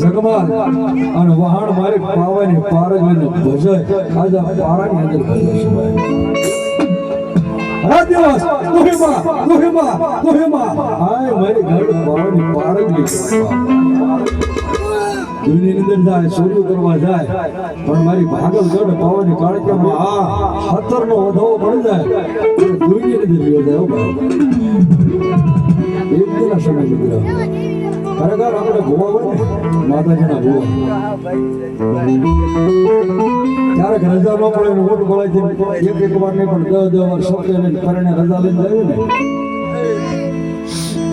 જગમાલ અને વહાણ મારી પાવાની પારગીને ભજય આજે અંદર ભજે છે. ભાઈ દિવસ મારી પાવાની દુનિયાની અંદર જાય, સૂર્ય કરવા જાય, પણ મારી ભાગલ ગઢ પાવાની કાર્યક્રમમાં આ હતરનો વધાવો પડી જાય દુનિયાની જાય હો ભાઈ એક સમય નીકળ્યો ખરેખર આપણે ગોવા હોય ને, માતાજીના ગોવા. ક્યારેક રજા નો પડે ને ઊંટ ગળાઈથી એક એક વાર નહીં પણ દસ દસ વાર સત્ય ને કરીને રજા લઈને જાય ને.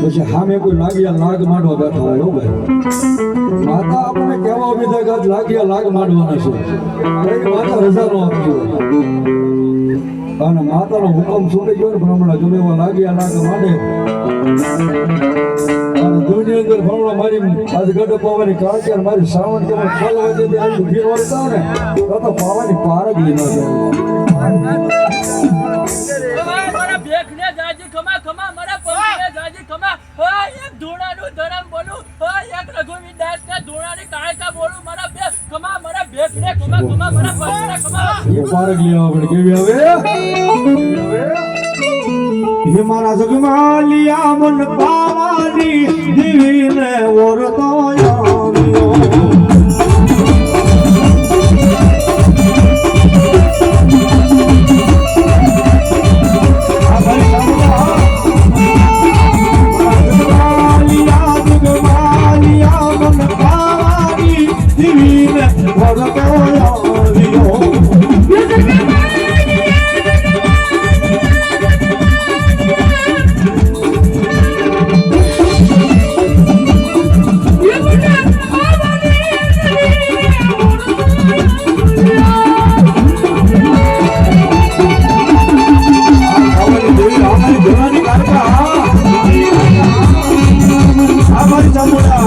પછી સામે કોઈ લાગ્યા લાગ માંડવા બેઠા હોય એવું ભાઈ. માતા આપણને કહેવા ઊભી થાય કે લાગિયા લાગ માંડવાના છે. માતા રજા નો આપતી હોય. અને માતાનો હુકમ છૂટી ગયો ભ્રમણા ગમે એવા લાગે લાગ માંડે. અને અંદર ભ્રમણા મારી આજ ગઢ પાવાની કાળકી અને મારી શ્રાવણ કે ફળ હોય પાવાની પારગ લીધા લેવા આપણે કેવી હવે હે મારા જગમાલિયા મન પાવાની દીવીને ઓરતો આ મારી ચામુંડા